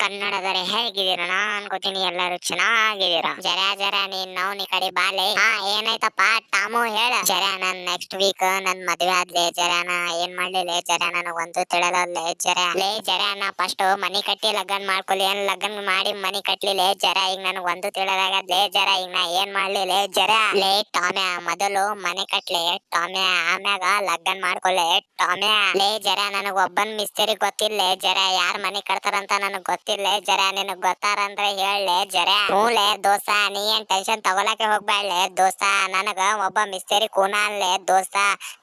ಕನ್ನಡದರೆ ಹೇಗಿದ್ದೀರಾ? ನಾನ್ ಅನ್ಕೋತೀನಿ ಎಲ್ಲರೂ ಚೆನ್ನಾಗಿದ್ದೀರಾ? ಜರ ಜರ ನೀನ್ ನಾವು ಈ ಕಡೆ ಬಾಲೆ. ಹಾ, ಏನಾಯ್ತಪ್ಪ? ಟಾಮು ಹೇಳ. ಜರ ನನ್ ನೆಕ್ಸ್ಟ್ ವೀಕ್ ನನ್ ಮದ್ವೆ ಆದ್ಲೆ, ಜರ ನಾ ಏನ್ ಮಾಡ್ಲಿಲ್ಲ? ಜರ ನನಗ್ ಒಂದು ತಿಳಲ್ಲ ಜರ. ಲೇ, ಜರ ನಾ ಫಸ್ಟ್ ಮನಿ ಕಟ್ಟಿ ಲಗ್ನ ಮಾಡ್ಕೊಲಿ. ಏನ್ ಲಗ್ನ ಮಾಡಿ ಮನಿ ಕಟ್ಲಿಲ್ಲ ಜರ ಈಗ ನನಗ್ ಒಂದು ತಿಳಲಾಗದ್ಲೆ ಜರ ಈಗ ನಾ ಏನ್ ಮಾಡ್ಲಿಲ್ಲ ಜರ. ಲೇ ಟಾಮ್ಯ ಮೊದಲು ಮನೆ ಕಟ್ಲೆ ಟಾಮ್ಯ ಆಮ್ಯಾಗ ಲಗ್ನ ಮಾಡ್ಕೊಲೆ ಟಾಮ್ಯ ಲೇ, ಜರ ನನಗ್ ಒಬ್ಬನ್ ಮಿಸ್ತ್ರಿ ಗೊತ್ತಿಲ್ಲ, ಜರ ಯಾರ್ ಮನೆ ಕಟ್ತಾರಂತ ನನಗ್ ಗೊತ್ತಿಲ್ಲ ಜರ, ನಿನಗ್ ಗೊತ್ತಾರಂದ್ರೆ ಹೇಳಲೆ ಜರ. ಹ್ಞೂಲೆ ದೋಸ್ತ ನೀ ಏನ್ ಟೆನ್ಷನ್ ತಗೊಳಕ್ಕೆ ಹೋಗ್ಬೇಡ್ಲೆ ದೋಸ್ತ ನನಗ ಒಬ್ಬ ಮಿಸ್ತ್ರಿ ಕೂನಲ್ಲೇ ದೋಸ್ತ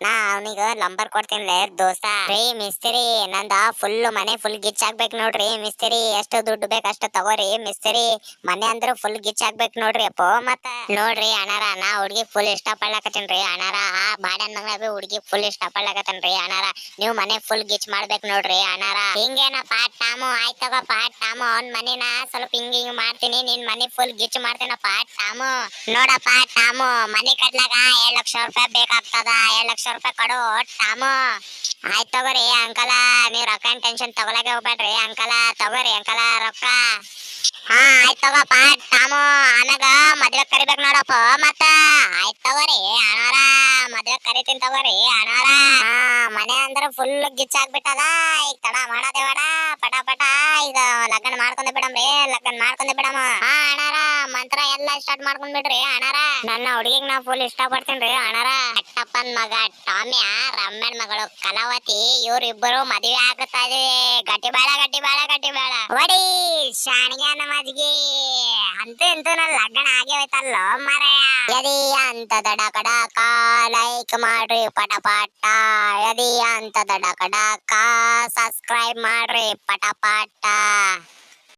ನಾ ಅವನಿಗ ನಂಬರ್ ಕೊಡ್ತೀನಿ ದೋಸ್ತ ರೀ ಮಿಸ್ತ್ರಿ ನಂದ ಫುಲ್ ಮನೆ ಫುಲ್ ಗಿಚ್ ಆಗ್ಬೇಕು ನೋಡ್ರಿ ಮಿಸ್ತ್ರಿ ಎಷ್ಟು ದುಡ್ಡು ಬೇಕು ಅಷ್ಟು ತಗೋರಿ ಮಿಸ್ತ್ರಿ ಮನೆ ಅಂದ್ರ ಫುಲ್ ಗಿಚ್ ಆಗ್ಬೇಕು ನೋಡ್ರಿ ಅಪ್ಪ. ಮತ್ತ ನೋಡ್ರಿ ಅಣ್ಣಾರ, ನಾ ಹುಡ್ಗಿ ಫುಲ್ ಇಷ್ಟ ಪಡ್ಲಾಕತ್ತೀನ್ರಿ ಅಣ್ಣಾರ. ಆ ಬಾಡ್ಯಾನ್ ಮಗಳ ಬಿ ಹುಡ್ಗಿ ಫುಲ್ ಇಷ್ಟ ಪಡ್ಲಾಕತ್ತನ್ರಿ ಅಣ್ಣಾರ. ನೀವು ಮನೆ ಫುಲ್ ಗಿಚ್ ಮಾಡ್ಬೇಕು ನೋಡ್ರಿ ಅಣ್ಣಾರ. ಹಿಂಗೇನಪ್ಪ, ಟಾಮು ಆಯ್ತಗಪ್ಪ ತಗೋಪ್ಪ ಟಾಮು ಅವ್ನ್ ಮನೆನ ಸ್ವಲ್ಪ ಹಿಂಗ ಹಿಂಗ್ ಮಾಡ್ತೀನಿ, ನಿನ್ ಮನೆ ಫುಲ್ ಗಿಚ್ ಮಾಡ್ತೀನಪ್ಪ ಟಾಮು ನೋಡಪ್ಪ ಟಾಮು ಮನೆ ಕಟ್ಲಾಗ ಏಳು ಲಕ್ಷ ರೂಪಾಯಿ ಬೇಕಾಗ್ತದ, ಏಳು ಲಕ್ಷ ರೂಪಾಯಿ ಕೊಡು ಟಾಮು ಆಯ್ತ್ ತಗೋರಿ ಅಂಕಲ, ನೀವ್ ರೊಕ್ಕ ಟೆನ್ಷನ್ ತಗೊಳಕ್ಕೆ ಹೋಗ್ಬೇಡ್ರಿ ಅಂಕಲ, ತಗೋರಿ ಅಂಕಲ ರೊಕ್ಕ. ಹಾ, ಆಯ್ತ್ ತಗೋಪ್ಪ ಟಾಮು ಅನಗ ಮದ್ವೆ ಕರಿಬೇಕ್ ನೋಡಪ್ಪ ಮತ್ತ. ಆಯ್ತ್ ತಗೋರಿ ಅಣ್ಣಾರ, ಮದ್ವೆ ಕರಿತೀನಿ ತಗೋರಿ ಅಣ್ಣಾರ. ಮನೆ ಅಂದ್ರ ಫುಲ್ ಗಿಚ್ ಆಗ್ಬಿಟ್ಟದ. ಈಗ ತಡ ಮಾಡದೆ ಬೇಡ ಪಟ ಪಟ, ಈಗ ಲಗ್ನ ಮಾಡ್ಕೊಂಡ್ ಬಿಡಮ್ರಿ ಲಗ್ನ ಮಾಡ್ಕೊಂಡ್ ಬಿಡಮ ಹಾ ಅಣ್ಣಾರ, ಮಂತ್ರ ಎಲ್ಲ ಸ್ಟಾರ್ಟ್ ಮಾಡ್ಕೊಂಡ್ ಬಿಡ್ರಿ, ಅಣ್ಣಾರ. ನನ್ನ ಹುಡುಗಿಗ್ ನಾ ಫುಲ್ ಇಷ್ಟ ಪಡ್ತೀನ್ರಿ ಅಣ್ಣಾರ. ಅಟ್ಟಪ್ಪನ್ ಮಗ ಟಾಮಿಯ ರಮ್ಮನ್ ಮಗಳು ಕಲಾವತಿ ಇವ್ರಿಬ್ಬರು ಮದುವೆ ಆಗುತ್ತಾ ಇದೆ. ಗಟ್ಟಿ ಬೇಡ ಗಟ್ಟಿ ಬೇಡ ಗಟ್ಟಿ ಬೇಡ ಒಡಿ ಶಾಣಿಗೆ ನಮಜ್ಗಿ. ಅಂತೂ ಲಗ್ನ ಆಗೇ ಹೋಯ್ತಲ್ಲ ಮರೆಯ. ಯದಿ ಅಂತ ದಡ ಕಡಕ ಲೈಕ್ ಮಾಡ್ರಿ ಪಟ ಪಟ ಯದಿ ಅಂತ ದಡ ಕಡಕ ಸಬ್ಸ್ಕ್ರೈಬ್ ಮಾಡ್ರಿ ಪಟ